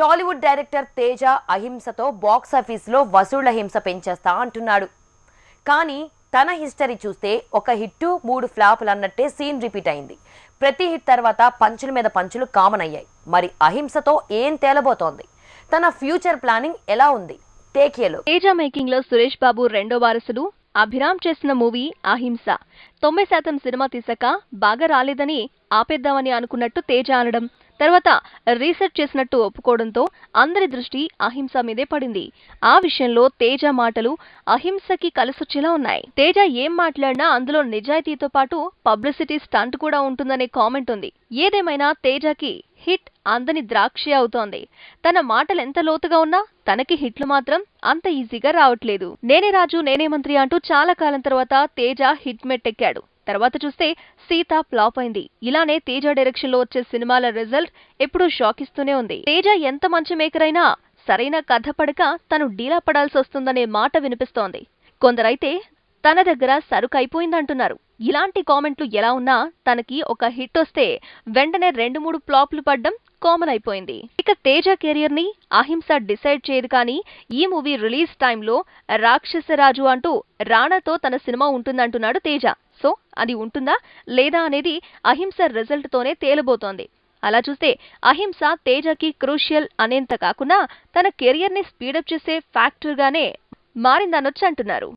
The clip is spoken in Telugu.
టాలీవుడ్ డైరెక్టర్ తేజ అహింసతో బాక్స్ ఆఫీస్లో వసూళ్ళ హింస పెంచేస్తా అంటున్నాడు. కానీ తన హిస్టరీ చూస్తే ఒక హిట్టు మూడు ఫ్లాపులు అన్నట్టే సీన్ రిపీట్ అయింది. ప్రతి హిట్ తర్వాత పంచుల మీద పంచులు కామన్ అయ్యాయి. మరి అహింసతో ఏం తేలబోతోంది? తన ఫ్యూచర్ ప్లానింగ్ ఎలా ఉంది? టేకియలో తేజ మేకింగ్లో సురేష్ బాబు రెండో వారసుడు. అభిరామ్ చేసిన మూవీ అహింస. తొంభై శాతం సినిమా తీశాక బాగా రాలేదని ఆపేద్దామని అనుకున్నట్టు తేజ అనడం. తర్వాత రీసెర్చ్ చేసినట్టు ఒప్పుకోవడంతో అందరి దృష్టి అహింస మీదే పడింది. ఆ విషయంలో తేజ మాటలు అహింసకి కలిసొచ్చేలా ఉన్నాయి. తేజ ఏం మాట్లాడినా అందులో నిజాయితీతో పాటు పబ్లిసిటీ స్టంట్ కూడా ఉంటుందనే కామెంట్ ఉంది. ఏదేమైనా తేజకి హిట్ అందని ద్రాక్షి అవుతోంది. తన మాటలు ఎంత లోతుగా ఉన్నా తనకి హిట్లు మాత్రం అంత ఈజీగా రావట్లేదు. నేనే రాజు నేనే మంత్రి అంటూ చాలా కాలం తర్వాత తేజ హిట్ మెట్టెక్కాడు. తర్వాత చూస్తే సీత ఫ్లాప్ అయింది. ఇలానే తేజ డైరెక్షన్లో వచ్చే సినిమాల రిజల్ట్ ఎప్పుడూ షాక్ ఇస్తూనే ఉంది. తేజ ఎంత మంచి మేకర్ అయినా సరైన కథ పడక తను డీలా పడాల్సి వస్తుందనే మాట వినిపిస్తోంది. కొందరైతే తన దగ్గర సరుకు అయిపోయిందంటున్నారు ఇలాంటి కామెంట్లు ఎలా ఉన్నా తనకి ఒక హిట్ వస్తే వెంటనే రెండు మూడు ఫ్లాప్లు పడ్డం కామన్ అయిపోయింది. ఇక తేజ కెరియర్ని అహింస డిసైడ్ చేయదు కానీ ఈ మూవీ రిలీజ్ టైంలో రాక్షసరాజు అంటూ రాణాతో తన సినిమా ఉంటుందంటున్నాడు తేజ. సో అది ఉంటుందా లేదా అనేది అహింస రిజల్ట్ తోనే తేలబోతోంది. అలా చూస్తే అహింస తేజకి క్రూషియల్ అనేంత కాకుండా తన కెరియర్ని స్పీడప్ చేసే ఫ్యాక్టర్గానే మారిందనొచ్చు అంటున్నారు.